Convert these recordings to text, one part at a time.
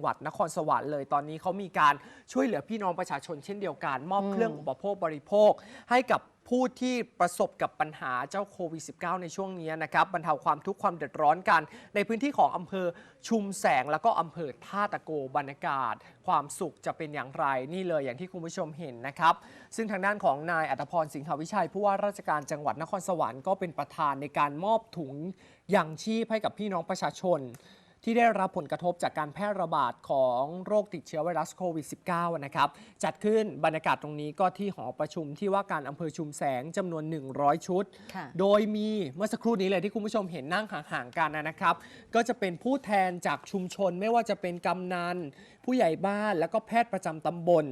งหวัดนครสวรรค์เลยตอนนี้เขามีการช่วยเหลือพี่น้องประชาชนเช่นเดียวกัน มอบเครื่องอุปโภคบริโภค ให้กับผู้ที่ประสบกับปัญหาเจ้าโควิด -19 ในช่วงนี้นะครับบรรเทาความทุกข์ความเดือดร้อนกัน ในพื้นที่ของอำเภอชุมแสงแล้วก็อำเภอท่าตะโกบรรยากาศ ความสุขจะเป็นอย่างไรนี่เลยอย่างที่คุณผู้ชมเห็นนะครับ ซึ่งทางด้านของนายอัตพรสิงหวิชัย ผู้ว่าราชการจังหวัดนครสวรรค์ก็เป็นประธานในการมอบถุงยังชีพให้กับพี่น้องประชาชน ที่ได้รับผลกระทบจากการแพร่ระบาดของโรคติดเชื้อไวรัสโควิด -19 นะครับ จัดขึ้นบรรยากาศตรงนี้ก็ที่หอประชุมที่ว่าการอำเภอชุมแสงจำนวน 100 ชุดค่ะโดยมีเมื่อสักครู่นี้เลยที่คุณผู้ชมเห็นนั่งห่างๆกันนะครับ ก็จะเป็นผู้แทนจากชุมชนไม่ว่าจะเป็นกำนัน ผู้ใหญ่บ้านแล้วก็แพทย์ประจำตำบล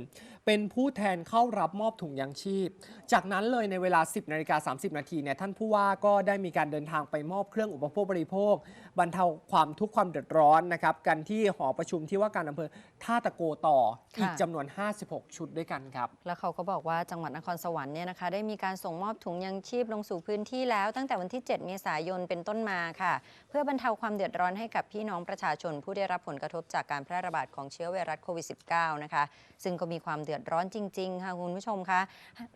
เป็นผู้แทนเข้ารับมอบถุงยางชีพ จากนั้นเลยในเวลา 10นาฬิกา30 นาทีเนี่ยท่านผู้ว่าก็ได้มีการเดินทางไปมอบเครื่องอุปโภคบริโภค บรรเทาความทุกข์ความเดือดร้อนนะครับกันที่หอประชุมที่ว่าการอำเภอท่าตะโกต่ออีกค่ะจำนวน 56 ชุดด้วยกันครับ แล้วเขาก็บอกว่าจังหวัดนครสวรรค์เนี่ยนะคะได้มีการส่งมอบถุงยังชีพลงสู่พื้นที่แล้วตั้งแต่วันที่ 7 เมษายนเป็นต้นมาค่ะ เพื่อบรรเทาความเดือดร้อนให้กับพี่น้องประชาชนผู้ได้รับผลกระทบจากการแพร่ระบาดของเชื้อไวรัสโควิด -19 นะคะซึ่งก็มีความเดือดร้อนจริงๆค่ะคุณผู้ชมคะ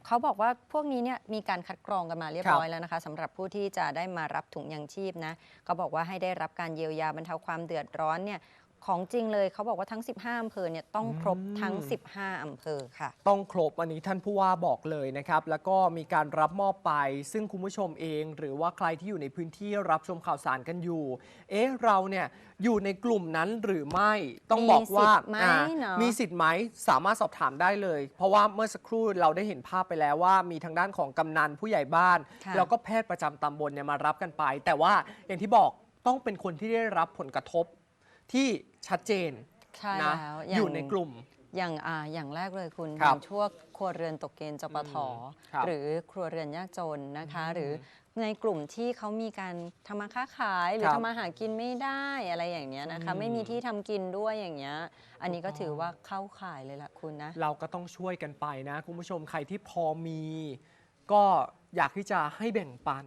เขาบอกว่าพวกนี้เนี่ยมีการคัดกรองกันมาเรียบร้อยแล้วนะคะสำหรับผู้ที่จะได้มารับถุงยังชีพนะเขาบอกว่าให้ได้รับการเยียวยาบรรเทาความเดือดร้อนเนี่ยของจริงเลยเขาบอกว่าทั้ง 15อำเภอเนี่ยต้องครบทั้ง 15อำเภอค่ะ ต้องครบอันนี้ท่านผู้ว่าบอกเลยนะครับ แล้วก็มีการรับมอบไป ซึ่งคุณผู้ชมเอง หรือว่าใครที่อยู่ในพื้นที่รับชมข่าวสารกันอยู่ เอ๊ะ เราเนี่ยอยู่ในกลุ่มนั้นหรือไม่ต้องบอกว่ามีสิทธิ์ไหมอ่าเนอะมีสิทธิ์ไหมสามารถสอบถามได้เลย เพราะว่าเมื่อสักครู่เราได้เห็นภาพไปแล้วว่ามีทางด้านของกำนันผู้ใหญ่บ้านค่ะแล้วก็แพทย์ประจำตำบลเนี่ยมารับกันไป แต่ว่าอย่างที่บอก ต้องเป็นคนที่ได้รับผลกระทบที่ชัดเจนใช่นะแล้วอยู่ในกลุ่ม อย่างอ่าอย่างแรกเลยคุณอครับย่างช่วงครัวเรือนตกเกณฑ์จปทอืมครับหรือครัวเรือนยากจนนะคะอืมหรือในกลุ่มที่เขามีการทำมาค้าขาย หรือครับทำมาหากินไม่ได้อะไรอย่างเงี้ยนะคะอืม ไม่มีที่ทำกินด้วยอย่างเงี้ยอันนี้ก็ถือว่าเข้าข่ายเลยล่ะคุณนะ เราก็ต้องช่วยกันไปนะ คุณผู้ชมใครที่พอมี ก็อยากที่จะให้แบ่งปัน